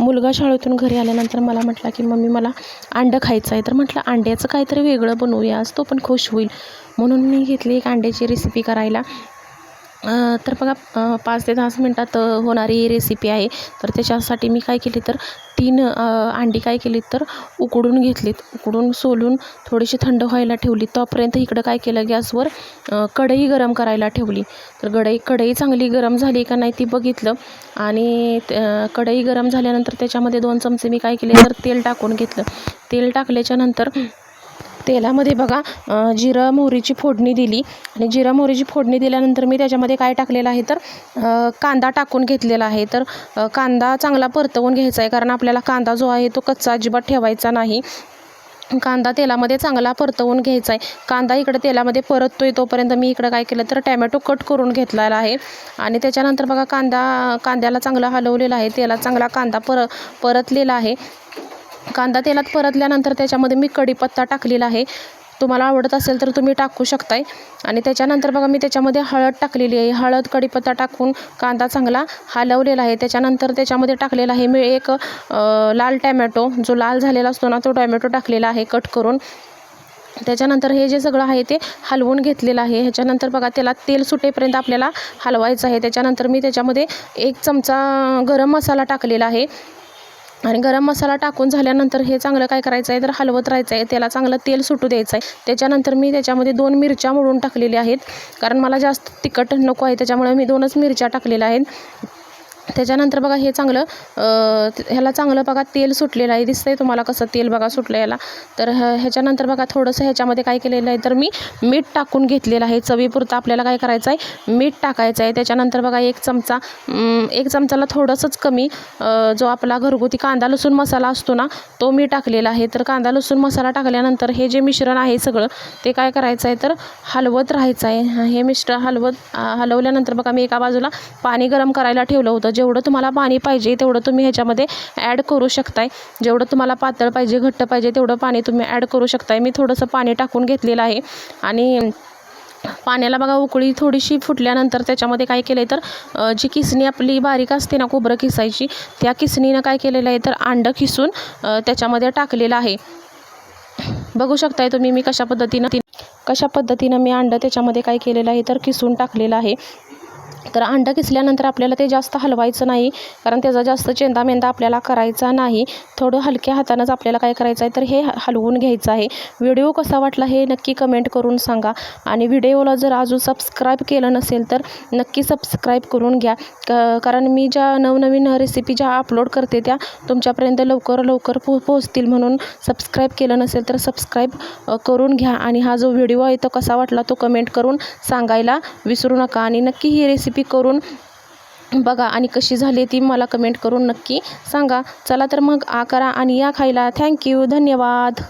मुलगा शाळेतून घरी आल्यानंतर मला म्हटला की मम्मी मला अंडं खायचं आहे. तर म्हटलं अंड्याचं काहीतरी वेगळं बनवूया आज तो पण खुश होईल. म्हणून मी घेतली एक अंड्याची रेसिपी करायला. तर बघा पाच ते दहाच मिनटात होणारी ही रेसिपी आहे. तर त्याच्यासाठी मी काय केली तर तीन अंडी काय केली तर उकडून घेतलीत. उकडून सोलून थोडीशी थंड व्हायला ठेवली. तोपर्यंत इकडं काय केलं गॅसवर कढई गरम करायला ठेवली. तर कढई कढई चांगली गरम झाली का नाही ती बघितलं. आणि कढई गरम झाल्यानंतर त्याच्यामध्ये दोन चमचे मी काय केले तर तेल टाकून घेतलं. तेल टाकल्याच्यानंतर तेलामध्ये बघा जिरं मोहरीची फोडणी दिली. आणि जिरं मोहरीची फोडणी दिल्यानंतर मी त्याच्यामध्ये काय टाकलेलं आहे तर कांदा टाकून घेतलेला आहे. तर कांदा चांगला परतवून घ्यायचा आहे कारण आपल्याला कांदा जो आहे तो कच्चा अजिबात ठेवायचा नाही. कांदा तेलामध्ये चांगला परतवून घ्यायचा आहे. कांदा इकडे तेलामध्ये परततोय तोपर्यंत मी इकडं काय केलं तर टॅमॅटो कट करून घेतलेला आहे. आणि त्याच्यानंतर बघा कांदा कांद्याला चांगला हलवलेला आहे. तेलात चांगला कांदा पर परतलेला आहे. कांदा तेलात परतल्यानंतर त्याच्यामध्ये मी कढीपत्ता टाकलेला आहे. तुम्हाला आवडत असेल तर तुम्ही टाकू शकताय. आणि त्याच्यानंतर बघा मी त्याच्यामध्ये हळद टाकलेली आहे. हळद कढीपत्ता टाकून कांदा चांगला हलवलेला आहे. त्याच्यानंतर त्याच्यामध्ये टाकलेला आहे मी एक लाल टॅमॅटो. जो लाल झालेला असतो ना तो टॅमॅटो टाकलेला आहे कट करून. त्याच्यानंतर हे जे सगळं आहे ते हलवून घेतलेलं आहे. ह्याच्यानंतर बघा त्याला तेल सुटेपर्यंत आपल्याला हलवायचं आहे. त्याच्यानंतर मी त्याच्यामध्ये एक चमचा गरम मसाला टाकलेला आहे. आणि गरम मसाला टाकून झाल्यानंतर हे चांगलं काय करायचं आहे तर हलवत राहायचं आहे त्याला चांगलं तेल सुटू द्यायचं आहे त्याच्यानंतर मी त्याच्यामध्ये दोन मिरच्या मोडून टाकलेल्या आहेत. कारण मला जास्त तिखट नको आहे त्याच्यामुळे मी दोनच मिरच्या टाकलेल्या आहेत. त्याच्यानंतर बघा हे चांगलं ह्याला चांगलं बघा तेल सुटलेलं आहे. दिसतंय तुम्हाला कसं तेल बघा सुटलं याला. तर ह्याच्यानंतर बघा थोडंसं ह्याच्यामध्ये काय केलेलं आहे तर मी मीठ टाकून घेतलेलं आहे. चवीपुरतं आपल्याला काय करायचं आहे? मीठ टाकायचं आहे. त्याच्यानंतर बघा एक चमचा एक चमचाला थोडंसंच कमी जो आपला घरगुती कांदा लसूण मसाला असतो ना तो मी टाकलेला आहे. तर कांदा लसूण मसाला टाकल्यानंतर हे जे मिश्रण आहे सगळं ते काय करायचं आहे तर हलवत राहायचं आहे. हे मिश्रण हलवत हलवल्यानंतर बघा मी एका बाजूला पाणी गरम करायला ठेवलं होतं. जेवढं तुम्हाला पाणी पाहिजे तेवढं तुम्ही ह्याच्यामध्ये ॲड करू शकताय. जेवढं तुम्हाला पातळ पाहिजे घट्ट पाहिजे तेवढं पाणी तुम्ही ॲड करू शकताय. मी थोडंसं पाणी टाकून घेतलेलं आहे. आणि पाण्याला बघा उकळी थोडीशी फुटल्यानंतर त्याच्यामध्ये काय केलं आहे तर जी किसणी आपली बारीक असते ना खोबरं किसायची त्या किसणीनं काय केलेलं आहे तर अंडं किसून त्याच्यामध्ये टाकलेलं आहे. बघू शकताय तुम्ही मी कशा पद्धतीनं कशा पद्धतीनं मी अंडं त्याच्यामध्ये काय केलेलं आहे तर किसून टाकलेलं आहे. तर अंडं किसल्यानंतर आपल्याला ते जास्त हलवायचं नाही कारण त्याचा जास्त चेंदा मेंदा आपल्याला करायचा नाही. थोडं हलक्या हातानंच आपल्याला काय करायचं आहे तर हे हलवून घ्यायचं आहे. व्हिडिओ कसा वाटला हे नक्की कमेंट करून सांगा. आणि व्हिडिओला जर अजून सबस्क्राईब केलं नसेल तर नक्की सबस्क्राईब करून घ्या. कारण मी ज्या नवनवीन रेसिपी ज्या अपलोड करते त्या तुमच्यापर्यंत लवकर लवकर पो पोहोचतील म्हणून सबस्क्राईब केलं नसेल तर सबस्क्राईब करून घ्या. आणि हा जो व्हिडिओ आहे तो कसा वाटला तो कमेंट करून सांगायला विसरू नका. आणि नक्की ही रेसिपी रेसिपी करून बघा आणि कशी झाली ती मला कमेंट करून नक्की सांगा. चला तर मग आ करा आणि या खायला. थँक्यू धन्यवाद.